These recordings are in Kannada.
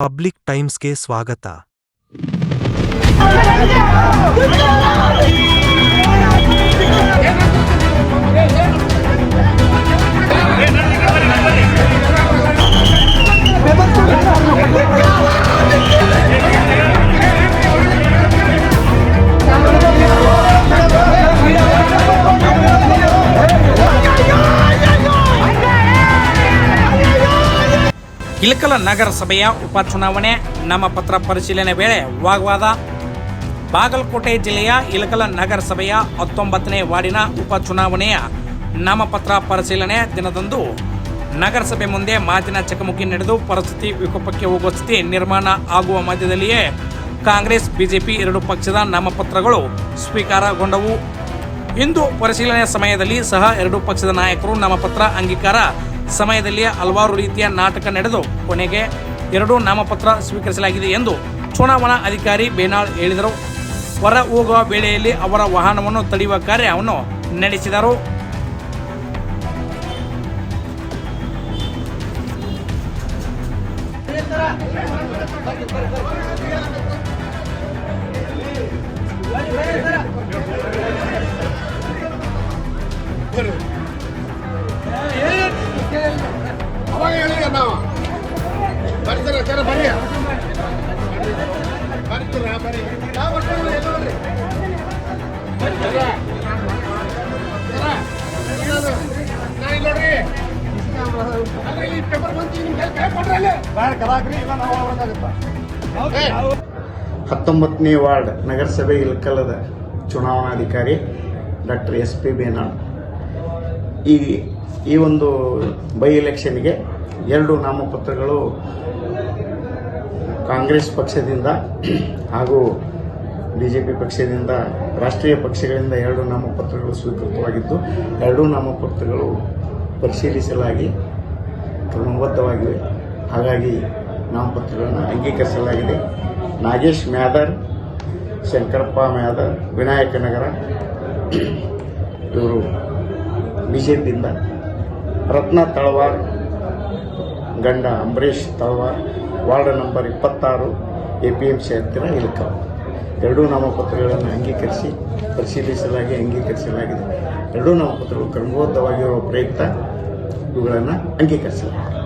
ಪಬ್ಲಿಕ್ ಟೈಮ್ಸ್ಗೆ ಸ್ವಾಗತ ಇಳಕಲ ನಗರಸಭೆಯ ಉಪಚುನಾವಣೆ. ನಾಮಪತ್ರ ಪರಿಶೀಲನೆ ವೇಳೆ ವಾಗ್ವಾದ. ಬಾಗಲಕೋಟೆ ಜಿಲ್ಲೆಯ ಇಲಕಲ ನಗರಸಭೆಯ ಹತ್ತೊಂಬತ್ತನೇ ವಾರ್ಡಿನ ಉಪಚುನಾವಣೆಯ ನಾಮಪತ್ರ ಪರಿಶೀಲನೆ ದಿನದಂದು. ನಗರಸಭೆ ಮುಂದೆ ಮಾತಿನ ಚಕಮಕಿ ನಡೆದು ಪರಿಸ್ಥಿತಿ ವಿಕೋಪಕ್ಕೆ ಹೋಗುವ ಸ್ಥಿತಿ ನಿರ್ಮಾಣ ಆಗುವ ಮಧ್ಯದಲ್ಲಿಯೇ ಕಾಂಗ್ರೆಸ್, ಬಿಜೆಪಿ ಎರಡು ಪಕ್ಷದ ನಾಮಪತ್ರಗಳು ಸ್ವೀಕಾರಗೊಂಡವು. ಇಂದು ಪರಿಶೀಲನೆ ಸಮಯದಲ್ಲಿ ಸಹ ಎರಡು ಪಕ್ಷದ ನಾಯಕರು ನಾಮಪತ್ರ ಅಂಗೀಕಾರ ಸಮಯದಲ್ಲಿ ಹಲವಾರು ರೀತಿಯ ನಾಟಕ ನಡೆದು ಕೊನೆಗೆ ಎರಡು ನಾಮಪತ್ರ ಸ್ವೀಕರಿಸಲಾಗಿದೆ ಎಂದು ಚುನಾವಣಾ ಅಧಿಕಾರಿ ಬೇನಾಳ್ ಹೇಳಿದರು. ಹೊರ ಹೋಗುವ ವೇಳೆಯಲ್ಲಿ ಅವರ ವಾಹನವನ್ನು ತಡೆಯುವ ಕಾರ್ಯವನ್ನು ನಡೆಸಿದರು. ಹತ್ತೊಂಬತ್ತನೇ ವಾರ್ಡ್ ನಗರಸಭೆ ಇಳಕಲದ ಚುನಾವಣಾಧಿಕಾರಿ ಡಾಕ್ಟರ್ ಎಸ್ ಪಿ ಬೇನಾಳ್. ಈ ಈ ಒಂದು ಬೈ ಎಲೆಕ್ಷನ್ಗೆ ಎರಡು ನಾಮಪತ್ರಗಳು ಕಾಂಗ್ರೆಸ್ ಪಕ್ಷದಿಂದ ಹಾಗೂ ಬಿ ಜೆ ಪಿ ಪಕ್ಷದಿಂದ, ರಾಷ್ಟ್ರೀಯ ಪಕ್ಷಗಳಿಂದ ಎರಡು ನಾಮಪತ್ರಗಳು ಸ್ವೀಕೃತವಾಗಿದ್ದು, ಎರಡೂ ನಾಮಪತ್ರಗಳು ಪರಿಶೀಲಿಸಲಾಗಿ ಕ್ರಮಬದ್ಧವಾಗಿವೆ ಹಾಗಾಗಿ ನಾಮಪತ್ರಗಳನ್ನು ಅಂಗೀಕರಿಸಲಾಗಿದೆ. ನಾಗೇಶ್ ಮ್ಯಾದರ್, ಶಂಕರಪ್ಪ ಮ್ಯಾದರ್, ವಿನಾಯಕ ನಗರ, ಇವರು ಬಿ ಜೆ ಪಿಯಿಂದ ರತ್ನ ತಳವಾರ್, ಗಂಡ ಅಂಬರೀಷ್ ತಳವಾರ್, ವಾರ್ಡ್ ನಂಬರ್ ಇಪ್ಪತ್ತಾರು ಎ ಪಿ ಎಂ ಸಿ ಹತ್ತಿರ ಇಲಕಾವ್ ಎರಡೂ ನಾಮಪತ್ರಗಳನ್ನು ಅಂಗೀಕರಿಸಿ, ಪರಿಶೀಲಿಸಲಾಗಿ, ಅಂಗೀಕರಿಸಲಾಗಿದೆ. ಎರಡೂ ನಾಮಪತ್ರಗಳು ಕ್ರಮಬದ್ಧವಾಗಿರುವ ಪ್ರಯುಕ್ತ. ಇವುಗಳನ್ನು ಅಂಗೀಕರಿಸಲಾಗಿದೆ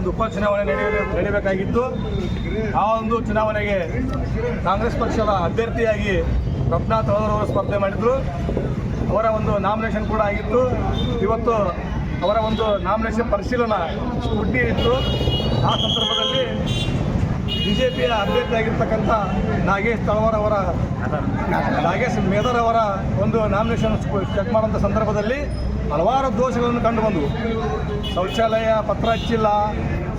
ಒಂದು ಉಪಚುನಾವಣೆ ನಡೆಯ ನಡೀಬೇಕಾಗಿತ್ತು. ಆ ಒಂದು ಚುನಾವಣೆಗೆ ಕಾಂಗ್ರೆಸ್ ಪಕ್ಷದ ಅಭ್ಯರ್ಥಿಯಾಗಿ ರತ್ನಾ ಅವರು ಸ್ಪರ್ಧೆ ಮಾಡಿದರು. ಅವರ ಒಂದು ನಾಮಿನೇಷನ್ ಕೂಡ ಆಗಿತ್ತು. ಇವತ್ತು ಅವರ ಒಂದು ನಾಮಿನೇಷನ್ ಪರಿಶೀಲನಾ ಹುಟ್ಟಿ ಇತ್ತು. ಆ ಸಂದರ್ಭದಲ್ಲಿ ಬಿ ಜೆ ಪಿಯ ಅಭ್ಯರ್ಥಿಯಾಗಿರ್ತಕ್ಕಂಥ ನಾಗೇಶ್ ತಳವಾರ್ ಅವರ, ನಾಗೇಶ್ ಮೇದರ್ ಅವರ ಒಂದು ನಾಮಿನೇಷನ್ ಚೆಕ್ ಮಾಡುವಂಥ ಸಂದರ್ಭದಲ್ಲಿ ಹಲವಾರು ದೋಷಗಳನ್ನು ಕಂಡು ಬಂದವು. ಶೌಚಾಲಯ, ಪತ್ರ ಹಚ್ಚಿಲ್ಲ,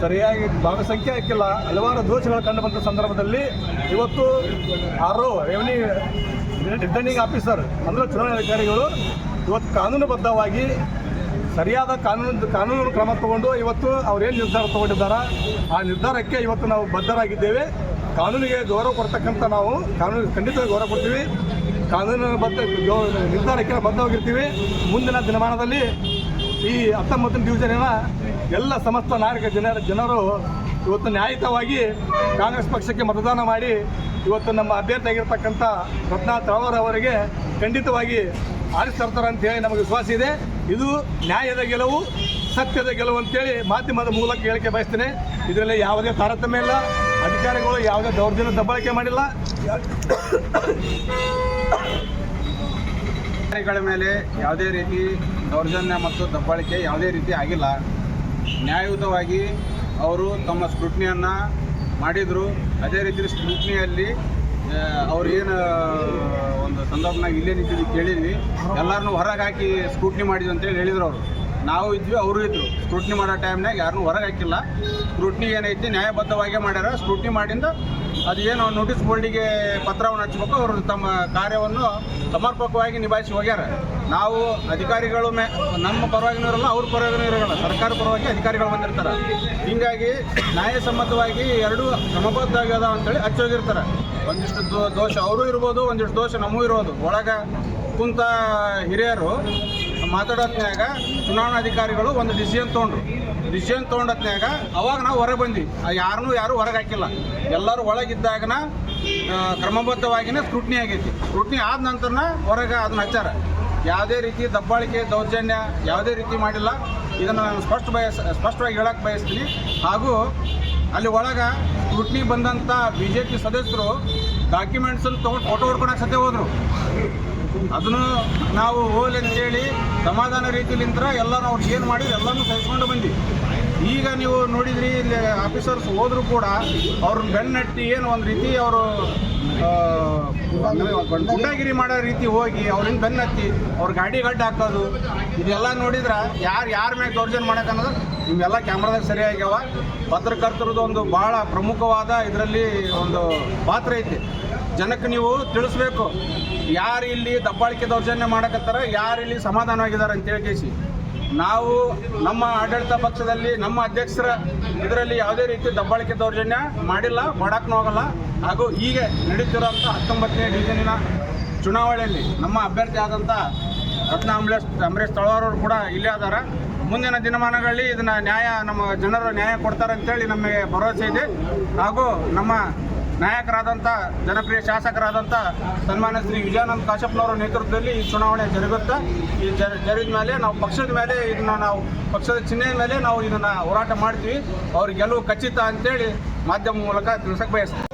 ಸರಿಯಾಗಿ ಭಾಗಸಂಖ್ಯೆ ಹಾಕಿಲ್ಲ, ಹಲವಾರು ದೋಷಗಳು ಕಂಡು ಬಂದ ಸಂದರ್ಭದಲ್ಲಿ ಇವತ್ತು ಆರು ರೆವೆನ್ಯೂ ರಿಟರ್ನಿಂಗ್ ಆಫೀಸರ್ ಅಂದರೆ ಚುನಾವಣಾಧಿಕಾರಿಗಳು ಇವತ್ತು ಕಾನೂನುಬದ್ಧವಾಗಿ ಸರಿಯಾದ ಕಾನೂನು ಕಾನೂನು ಕ್ರಮ ತಗೊಂಡು ಇವತ್ತು ಅವ್ರೇನು ನಿರ್ಧಾರ ತಗೊಂಡಿದ್ದಾರೆ? ಆ ನಿರ್ಧಾರಕ್ಕೆ ಇವತ್ತು ನಾವು ಬದ್ಧರಾಗಿದ್ದೇವೆ. ಕಾನೂನಿಗೆ ಗೌರವ ಕೊಡ್ತಕ್ಕಂಥ ನಾವು ಕಾನೂನು ಖಂಡಿತವಾಗಿ ಗೌರವ ಕೊಡ್ತೀವಿ. ಕಾನೂನು ಬದ್ಧ ನಿರ್ಧಾರಕ್ಕೆ ಬದ್ಧವಾಗಿರ್ತೀವಿ. ಮುಂದಿನ ದಿನಮಾನದಲ್ಲಿ ಈ ಹತ್ತೊಂಬತ್ತನೇ ಡಿವಿಷನಿನ ಎಲ್ಲ ಸಮಸ್ತ ನಾಗರಿಕ ಜನರ, ಜನರು ಇವತ್ತು ನ್ಯಾಯಯುತವಾಗಿ ಕಾಂಗ್ರೆಸ್ ಪಕ್ಷಕ್ಕೆ ಮತದಾನ ಮಾಡಿ, ಇವತ್ತು ನಮ್ಮ ಅಭ್ಯರ್ಥಿ ಆಗಿರ್ತಕ್ಕಂಥ ರತ್ನ ತಳವಾರ್ ಅವರಿಗೆ ಖಂಡಿತವಾಗಿ ಆರಿಸ್ತಾರ್ತಾರೆ ಅಂತ ಹೇಳಿ ನಮಗೆ ವಿಶ್ವಾಸ ಇದೆ. ಇದು ನ್ಯಾಯದ ಗೆಲುವು ಸತ್ಯದ ಗೆಲುವು ಅಂತೇಳಿ ಮಾಧ್ಯಮದ ಮೂಲಕ ಹೇಳಿಕೆ ಬಯಸ್ತೇನೆ. ಇದರಲ್ಲಿ ಯಾವುದೇ ತಾರತಮ್ಯ ಇಲ್ಲ. ಅಧಿಕಾರಿಗಳು ಯಾವುದೇ ದೌರ್ಜನ್ಯ ದಬ್ಬಳಿಕೆ ಮಾಡಿಲ್ಲ. ಅಧಿಕಾರಿಗಳ ಮೇಲೆ ಯಾವುದೇ ರೀತಿ ದೌರ್ಜನ್ಯ ಮತ್ತು ದಬ್ಬಾಳಿಕೆ ಯಾವುದೇ ರೀತಿ ಆಗಿಲ್ಲ. ನ್ಯಾಯಯುತವಾಗಿ ಅವರು ತಮ್ಮ ಸ್ಕ್ರೂಟ್ನಿಯನ್ನು ಮಾಡಿದರು. ಅದೇ ರೀತಿ ಸ್ಕ್ರೂಟ್ನಿಯಲ್ಲಿ ಅವ್ರು ಏನು ಒಂದು ಸಂದರ್ಭನಾಗ ಇಲ್ಲೇ ನಿಂತಿದ್ದು ಕೇಳಿದ್ವಿ. ಎಲ್ಲರನ್ನೂ ಹೊರಗೆ ಹಾಕಿ ಸ್ಕ್ರೂಟ್ನಿ ಮಾಡಿದ್ವಿ ಅಂತೇಳಿ ಹೇಳಿದ್ರು ಅವರು. ನಾವು ಇದ್ವಿ, ಅವರು ಇದ್ರು. ಸ್ಕ್ರೂಟ್ನಿ ಮಾಡೋ ಟೈಮ್ನಾಗ ಯಾರನ್ನೂ ಹೊರಗೆ ಹಾಕಿಲ್ಲ. ಸ್ಕ್ರೂಟ್ನಿ ಏನೈತಿ ನ್ಯಾಯಬದ್ಧವಾಗಿ ಮಾಡ್ಯಾರ. ಸ್ಕ್ರೂಟ್ನಿ ಮಾಡಿಂದ ಅದು ಏನು ನೋಟಿಸ್ ಬೋರ್ಡಿಗೆ ಪತ್ರವನ್ನು ಹಚ್ಚಬೇಕು ಅವರು ತಮ್ಮ ಕಾರ್ಯವನ್ನು ಸಮರ್ಪಕವಾಗಿ ನಿಭಾಯಿಸಿ ಹೋಗ್ಯಾರ. ನಾವು ಅಧಿಕಾರಿಗಳು ಮೇ, ನಮ್ಮ ಪರವಾಗಿನೂ ಇರಲ್ಲ ಅವ್ರ ಪರವಾಗಿನೂ ಇರೋಲ್ಲ ಸರ್ಕಾರ ಪರವಾಗಿ ಅಧಿಕಾರಿಗಳು ಬಂದಿರ್ತಾರೆ. ಹೀಗಾಗಿ ನ್ಯಾಯಸಮ್ಮತವಾಗಿ ಎರಡು ಕ್ರಮಬದ್ಧವಾಗ್ಯದ ಅಂತೇಳಿ ಹಚ್ಚೋಗಿರ್ತಾರೆ ಒಂದಿಷ್ಟು ದೋಷ ಅವರು ಇರ್ಬೋದು, ಒಂದಿಷ್ಟು ದೋಷ ನಮಗೂ ಇರ್ಬೋದು. ಒಳಗೆ ಕುಂತ ಹಿರಿಯರು ಮಾತಾಡೋತ್ನ್ಯಾಗ ಚುನಾವಣಾಧಿಕಾರಿಗಳು ಒಂದು ಡಿಸಿಷನ್ ತೊಗೊಂಡ್ರು. ಡಿಸಿಷನ್ ತೊಗೊಂಡತ್ನಾಗ ಅವಾಗ ನಾವು ಹೊರಗೆ ಬಂದ್ವಿ. ಯಾರನ್ನೂ ಯಾರೂ ಹೊರಗೆ ಹಾಕಿಲ್ಲ. ಎಲ್ಲರೂ ಒಳಗಿದ್ದಾಗನ ಕ್ರಮಬದ್ಧವಾಗಿನೇ ಸ್ಕ್ರೂಟ್ನಿ ಆಗೈತಿ. ಸ್ಕ್ರೂಟ್ನಿ ಆದ ನಂತರನ ಹೊರಗೆ ಅದನ್ನ ಹಚ್ಚಾರ. ಯಾವುದೇ ರೀತಿ ದಬ್ಬಾಳಿಕೆ, ದೌರ್ಜನ್ಯ ಯಾವುದೇ ರೀತಿ ಮಾಡಿಲ್ಲ. ಇದನ್ನು ನಾನು ಸ್ಪಷ್ಟ ಬಯಸ್, ಸ್ಪಷ್ಟವಾಗಿ ಹೇಳಕ್ಕೆ ಬಯಸ್ತೀನಿ. ಹಾಗೂ ಅಲ್ಲಿ ಒಳಗೆ ಸ್ಕ್ರೂಟ್ನಿ ಬಂದಂಥ ಬಿ ಜೆ ಪಿ ಸದಸ್ಯರು ಡಾಕ್ಯುಮೆಂಟ್ಸನ್ನು ತೊಗೊಂಡು ಫೋಟೋ ಹೊಡ್ಕೊಳಕ್ಕೆ ಸತ್ಯ ಹೋದರು. ಅದನ್ನು ನಾವು ಹೋಗ್ಲಿ ಅಂತೇಳಿ ಸಮಾಧಾನ ರೀತಿಲಿಂತ್ರ ಎಲ್ಲ ನಾವು ಏನು ಮಾಡಿ ಎಲ್ಲನೂ ಸಹಿಸ್ಕೊಂಡು ಬಂದ್ವಿ. ಈಗ ನೀವು ನೋಡಿದ್ರಿ ಇಲ್ಲಿ ಆಫೀಸರ್ಸ್ ಹೋದರೂ ಕೂಡ ಅವ್ರನ್ನ ಬೆನ್ನಟ್ಟಿ ಏನು ಒಂದು ರೀತಿ ಅವರು ಗುಂಡಾಗಿರಿ ಮಾಡೋ ರೀತಿ ಹೋಗಿ ಅವ್ರಿಂದ ಬೆನ್ನತ್ತಿ ಅವ್ರ ಗಾಡಿ ಗಡ್ಡ ಹಾಕೋದು, ಇದೆಲ್ಲ ನೋಡಿದ್ರೆ ಯಾರು ಯಾರ ಮ್ಯಾಗ ದೌರ್ಜನ್ಯ ಮಾಡಕ್ಕೆ ಅನ್ನೋದು ನಿಮ್ಮೆಲ್ಲ ಕ್ಯಾಮ್ರಾದಾಗ ಸರಿಯಾಗ್ಯಾವ. ಪತ್ರಕರ್ತರದ್ದು ಒಂದು ಭಾಳ ಪ್ರಮುಖವಾದ ಇದರಲ್ಲಿ ಒಂದು ಪಾತ್ರ ಐತಿ. ಜನಕ್ಕೆ ನೀವು ತಿಳಿಸ್ಬೇಕು, ಯಾರು ಇಲ್ಲಿ ದಬ್ಬಾಳಿಕೆ ದೌರ್ಜನ್ಯ ಮಾಡಕತ್ತಾರ, ಯಾರು ಇಲ್ಲಿ ಸಮಾಧಾನವಾಗಿದ್ದಾರೆ ಅಂತೇಳಿ ಕೇಸಿ ನಾವು ನಮ್ಮ ಆಡಳಿತ ಪಕ್ಷದಲ್ಲಿ ನಮ್ಮ ಅಧ್ಯಕ್ಷರ ಇದರಲ್ಲಿ ಯಾವುದೇ ರೀತಿ ದಬ್ಬಾಳಿಕೆ ದೌರ್ಜನ್ಯ ಮಾಡಿಲ್ಲ ಮಾಡಕ್ಕೂ ಹೋಗಲ್ಲ ಹಾಗೂ ಈಗ ನಡೀತಿರುವಂಥ ಹತ್ತೊಂಬತ್ತನೇ ಡಿವಿಷನಿನ ಚುನಾವಣೆಯಲ್ಲಿ ನಮ್ಮ ಅಭ್ಯರ್ಥಿ ಆದಂಥ ರತ್ನ ಅಂಬರೀಶ್ ಅಂಬರೀಶ್ ತಳವಾರವರು ಕೂಡ ಇಲ್ಲೇ ಅದಾರ. ಮುಂದಿನ ದಿನಮಾನಗಳಲ್ಲಿ ಇದನ್ನ ನ್ಯಾಯ, ನಮ್ಮ ಜನರು ನ್ಯಾಯ ಕೊಡ್ತಾರೆ ಅಂತೇಳಿ ನಮಗೆ ಭರವಸೆ ಇದೆ. ಹಾಗೂ ನಮ್ಮ ನಾಯಕರಾದಂಥ ಜನಪ್ರಿಯ ಶಾಸಕರಾದಂಥ ಸನ್ಮಾನ್ಯ ಶ್ರೀ ವಿಜಯಾನಂದ ಕಾಶಪ್ಪನವರ ನೇತೃತ್ವದಲ್ಲಿ ಈ ಚುನಾವಣೆ ಜರುಗುತ್ತೆ. ಈ ಜರ ಜರಿದ ಮೇಲೆ ನಾವು ಪಕ್ಷದ ಮೇಲೆ ಇದನ್ನ ನಾವು ಪಕ್ಷದ ಚಿಹ್ನೆ ಮೇಲೆ ನಾವು ಇದನ್ನು ಹೋರಾಟ ಮಾಡ್ತೀವಿ. ಅವ್ರಿಗೆ ಗೆಲುವು ಖಚಿತ ಅಂತೇಳಿ ಮಾಧ್ಯಮ ಮೂಲಕ ತಿಳಿಸಕ್ಕೆ ಬಯಸ್ತೀವಿ.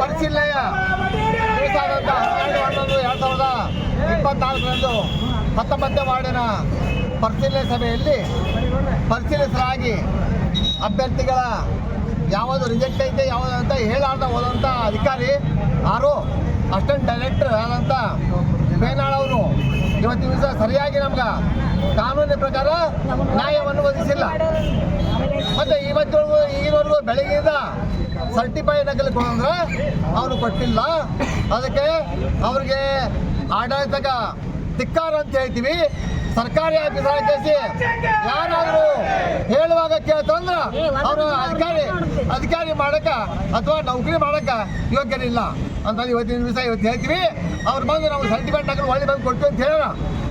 ಪರಿಶೀಲನೆಯ ದಿವಸ ಆದಂಥ ಹನ್ನೆರಡು ಹನ್ನೊಂದು ಎರಡು ಸಾವಿರದ ಇಪ್ಪತ್ನಾಲ್ಕರಂದು ಹತ್ತೊಂಬತ್ತನೇ ವಾರ್ಡಿನ ಪರಿಶೀಲನೆ ಸಭೆಯಲ್ಲಿ ಪರಿಶೀಲಿಸಲಾಗಿ ಅಭ್ಯರ್ಥಿಗಳ ಯಾವುದು ರಿಜೆಕ್ಟ್ ಐತೆ, ಯಾವುದು ಅಂತ ಹೇಳಾರ್ದ ಹೋದಂಥ ಅಧಿಕಾರಿ ಯಾರು ಅಸ್ಟೆಂಟ್ ಡೈರೆಕ್ಟರ್ ಆದಂಥ ಬೇನಾಳ್ ಅವರು. ಇವತ್ತಿನ ದಿವಸ ಸರಿಯಾಗಿ ನಮ್ಗೆ ಕಾನೂನಿನ ಪ್ರಕಾರ ನ್ಯಾಯವನ್ನು ಒದಗಿಸಿಲ್ಲ. ಮತ್ತೆ ಇವತ್ತವರೆಗೂ ಈಗಿನವರೆಗೂ ಬೆಳಗ್ಗೆಯಿಂದ ಸರ್ಟಿಫೈ ನಕಲಿ ಕೊಡಂದ್ರೆ ಅವರು ಕೊಟ್ಟಿಲ್ಲ. ಅದಕ್ಕೆ ಅವ್ರಿಗೆ ಆಡಳಿತಕ ಧಿಕ್ಕಾರ ಅಂತ ಹೇಳ್ತೀವಿ. ಸರ್ಕಾರಿ ಆಫೀಸರ್ ಕೇಸಿ ಯಾರಾದರೂ ಹೇಳುವಾಗ ಕೇಳ್ತಂದ್ರ ಅವರು ಅಧಿಕಾರಿ ಅಧಿಕಾರಿ ಮಾಡಕ ಅಥವಾ ನೌಕರಿ ಮಾಡಕ ಯೋಗ್ಯನಿಲ್ಲ ಅಂತ ಇವತ್ತಿನ ದಿವಸ ಇವತ್ತು ಹೇಳ್ತೀವಿ. ಅವ್ರು ಬಂದು ನಾವು ಸರ್ಟಿಫಿಕೇಟ್ ಹಾಕಿ ಒಳ್ಳೆ ಬಂದು ಕೊಟ್ಟು ಅಂತ ಹೇಳೋಣ.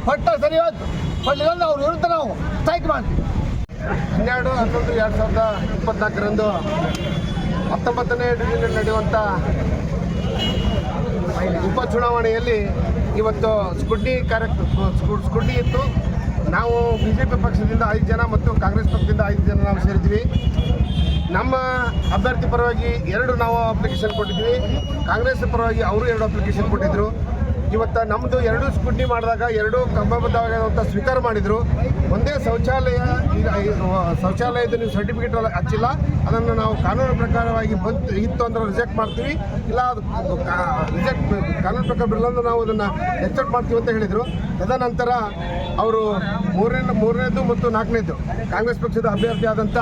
ಕೊಟ್ಟ ಸರಿ ಇವತ್ತು. ಕೊಡಲಿಲ್ಲ ಅಂದ್ರೆ ಅವ್ರ ವಿರುದ್ಧ ನಾವು ಸ್ಟ್ರೈಕ್ ಮಾಡ್ತೀವಿ. ಹನ್ನೆರಡು ಹನ್ನೊಂದು ಎರಡು ಸಾವಿರದ ಇಪ್ಪತ್ನಾಲ್ಕರಂದು ಹತ್ತೊಂಬತ್ತನೇ ಡಿವಿಷನ್ ನಡೆಯುವಂಥ ಉಪಚುನಾವಣೆಯಲ್ಲಿ ಇವತ್ತು ಸ್ಕುಡ್ನಿ ಕಾರ್ಯ ಸ್ಕುಡ್ಡಿ ಇತ್ತು. ನಾವು ಬಿ ಜೆ ಪಿ ಪಕ್ಷದಿಂದ ಐದು ಜನ ಮತ್ತು ಕಾಂಗ್ರೆಸ್ ಪಕ್ಷದಿಂದ ಐದು ಜನ ನಾವು ಸೇರಿದ್ವಿ. ನಮ್ಮ ಅಭ್ಯರ್ಥಿ ಪರವಾಗಿ ಎರಡು ನಾವು ಅಪ್ಲಿಕೇಶನ್ ಕೊಟ್ಟಿದ್ವಿ. ಕಾಂಗ್ರೆಸ್ ಪರವಾಗಿ ಅವರು ಎರಡು ಅಪ್ಲಿಕೇಶನ್ ಕೊಟ್ಟಿದ್ದರು ಇವತ್ತು ನಮ್ಮದು ಎರಡು ಸ್ಕೂಟ್ನಿ ಮಾಡಿದಾಗ ಎರಡು ಕ್ರಮಬದ್ಧವಾದಂಥ ಸ್ವೀಕಾರ ಮಾಡಿದರು. ಒಂದೇ ಶೌಚಾಲಯ ಶೌಚಾಲಯದ ನೀವು ಸರ್ಟಿಫಿಕೇಟ್ ಹಚ್ಚಿಲ್ಲ. ಅದನ್ನು ನಾವು ಕಾನೂನು ಪ್ರಕಾರವಾಗಿ ಬಂತು ಇತ್ತು ಅಂದ್ರೆ ರಿಜೆಕ್ಟ್ ಮಾಡ್ತೀವಿ. ಇಲ್ಲ, ಅದು ರಿಜೆಕ್ಟ್ ಕಾನೂನು ಪ್ರಕಾರ ನಾವು ಅದನ್ನು ಎಕ್ಸೆಪ್ಟ್ ಮಾಡ್ತೀವಿ ಅಂತ ಹೇಳಿದರು. ತದನಂತರ ಅವರು ಮೂರನೇ ಮೂರನೇದು ಮತ್ತು ನಾಲ್ಕನೇದು ಕಾಂಗ್ರೆಸ್ ಪಕ್ಷದ ಅಭ್ಯರ್ಥಿ ಆದಂಥ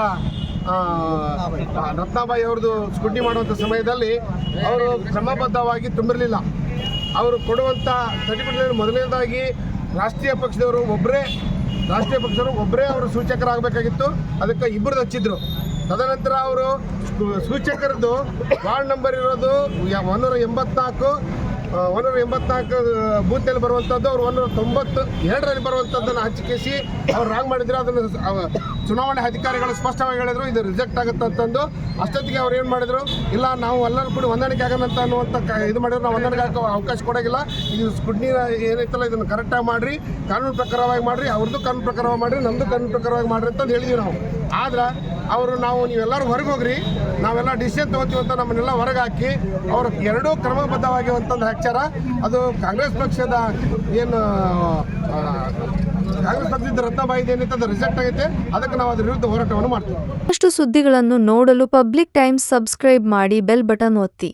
ರತ್ನಾಬಾಯಿ ಅವ್ರದ್ದು ಸ್ಕೂಟಿ ಮಾಡುವಂಥ ಸಮಯದಲ್ಲಿ ಅವರು ಕ್ರಮಬದ್ಧವಾಗಿ ತುಂಬಿರಲಿಲ್ಲ. ಅವರು ಕೊಡುವಂಥ ಸರ್ಟಿಫಿಕೇಟ್ ಮೊದಲನೇದಾಗಿ ರಾಷ್ಟ್ರೀಯ ಪಕ್ಷದವರು ಒಬ್ಬರೇ ರಾಷ್ಟ್ರೀಯ ಪಕ್ಷದವರು ಒಬ್ಬರೇ ಅವರು ಸೂಚಕರಾಗಬೇಕಾಗಿತ್ತು. ಅದಕ್ಕೆ ಇಬ್ಬರು ಹಚ್ಚಿದ್ರು. ತದನಂತರ ಅವರು ಸೂಚಕರದ್ದು ವಾರ್ಡ್ ನಂಬರ್ ಇರೋದು ಒಂದೂರ ಎಂಬತ್ನಾಲ್ಕು ಒಂದೂರ ಎಂಬತ್ನಾಲ್ಕು ಬೂತ್ನಲ್ಲಿ ಬರುವಂಥದ್ದು ಅವ್ರು ಒಂದೂರ ತೊಂಬತ್ತು, ಎರಡರಲ್ಲಿ ಬರುವಂಥದ್ದನ್ನು ಹಚ್ಚಿಕೇಸಿ ಅವ್ರು ರಾಂಗ್ ಮಾಡಿದ್ರೆ ಅದನ್ನು ಚುನಾವಣೆ ಅಧಿಕಾರಿಗಳು ಸ್ಪಷ್ಟವಾಗಿ ಹೇಳಿದ್ರು, ಇದು ರಿಜೆಕ್ಟ್ ಆಗುತ್ತೆ ಅಂತಂದು. ಅಷ್ಟೊತ್ತಿಗೆ ಅವ್ರು ಏನು ಮಾಡಿದ್ರು, ಇಲ್ಲ, ನಾವು ಎಲ್ಲರೂ ಕೂಡ ಹೊಂದಾಣಿಕೆ ಆಗೋಣ ಅಂತ ಅನ್ನುವಂಥ ಇದು ಮಾಡಿದ್ರು, ನಾವು ಹೊಂದಾಣಿಕೆ ಆಗೋ ಅವಕಾಶ ಕೊಡೋಗಿಲ್ಲ. ಇದು ಸ್ಕುಡ್ನಿ ಏನೈತಲ್ಲ, ಇದನ್ನು ಕರೆಕ್ಟಾಗಿ ಮಾಡಿರಿ, ಕಾನೂನು ಪ್ರಕಾರವಾಗಿ ಮಾಡಿರಿ ಅವ್ರದ್ದು ಕಾನೂನು ಪ್ರಕಾರವಾಗಿ ಮಾಡಿರಿ ನಮ್ಮದು ಕಾನೂನು ಪ್ರಕಾರವಾಗಿ ಮಾಡಿರಿ ಅಂತ ಹೇಳಿದ್ವಿ ನಾವು. ಆದ್ರೆ ಅವರು ನಾವು ನೀವೆಲ್ಲರೂ ಹೊರಗೆ ಹೋಗ್ರಿ. ನಾವೆಲ್ಲ ಡಿಸಿಷನ್ ತಗೋತೀವಿ ಅಂತ ನಮ್ಮನ್ನೆಲ್ಲ ಹೊರಗೆ ಹಾಕಿ ಅವರು ಎರಡೂ ಕ್ರಮಬದ್ಧವಾಗಿ ಅಂತಂದು ಅದು ಕಾಂಗ್ರೆಸ್ ಪಕ್ಷದ ಏನು ಆಗೈತೆ. ಅದಕ್ಕೆ ನಾವು ಅದ್ರ ವಿರುದ್ಧ ಹೋರಾಟವನ್ನು ಮಾಡ್ತೀವಿ. ಅಷ್ಟು ಸುದ್ದಿಗಳನ್ನು ನೋಡಲು ಪಬ್ಲಿಕ್ ಟೈಮ್ಸ್ ಸಬ್ಸ್ಕ್ರೈಬ್ ಮಾಡಿ ಬೆಲ್ ಬಟನ್ ಒತ್ತಿ.